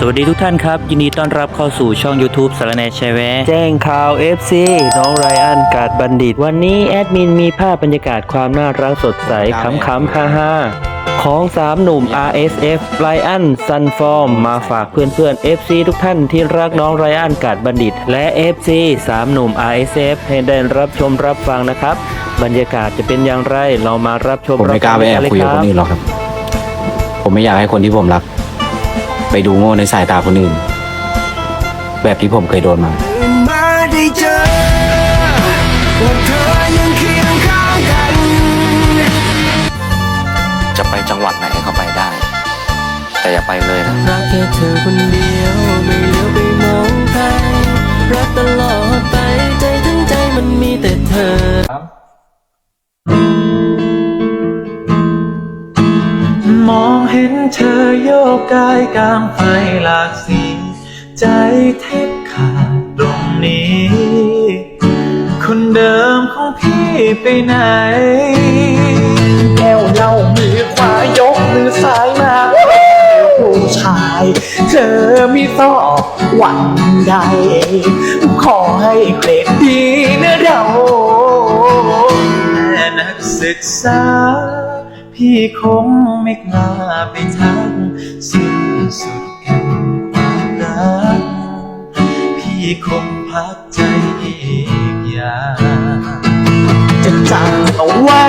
สวัสดีทุกท่านครับ ยินดีต้อนรับเข้าสู่ช่อง YouTube สารแหนแชร์แวะแจ้งข่าว FC น้องไรอันกาดบัณฑิต วันนี้แอดมินมีภาพบรรยากาศความน่ารักสดใสขำๆฮ่าๆของ 3 หนุ่ม RSF ไรอันซันฟอร์มมาฝากเพื่อนๆ FC ทุกท่านที่รักน้องไรอันกาดบัณฑิต และ FC 3 หนุ่ม RSF ให้ได้รับชมรับฟังนะครับ บรรยากาศจะเป็นอย่างไรเรามารับชมผมไม่กล้าไปแอบคุยกับคนอื่นหรอกครับ ผมไม่อยากให้คนที่ผมรัก ไปดูโง่ในสายตาคนอื่น แบบที่ผมเคยโดนมา มาได้เจอว่าเธอยังเคียงข้างกัน จะไปจังหวัดไหนก็ไปได้ แต่อย่าไปเลยนะ รักแค่เธอคนเดียวไม่เลี้ยวไปมองใครรักตลอดไปใจทั้งใจมันมีแต่เธอมอง ห็นเธอโยกกายกลางไฟหลากสี ใจแทบขาดตรงนี้ คนเดิมของพี่ไปไหนแก้วเล้ามือขวายกมือซ้ายมาผู้ชาย เธอมีต่อวันใด ขอให้เกรดดีนะเราแม่นักศึกษา พี่คงไม่กล้าไปทักสิ้นสุดกันความรัก พี่คงพักใจอีกอย่างจะจำเอาไว้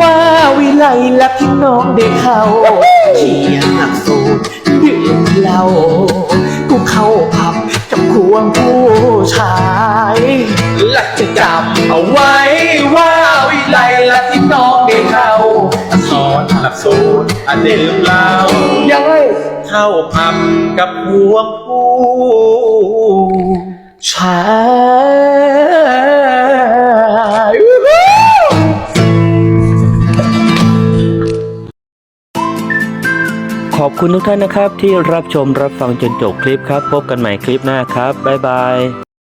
ว่าวิไลลักที่น้องได้เข้าเขียนหลักสูตรดื่มเหล้ากูเข้าผับกับควงผู้ชายหลักจะจำเอาไว้ว่า อันดื่มเหล้ายังไงเข้าผับกับพวงผู้ชายขอบคุณทุกท่านนะครับที่รับชมรับฟังจนจบคลิปครับ พบกันใหม่คลิปหน้าครับ บ๊ายบาย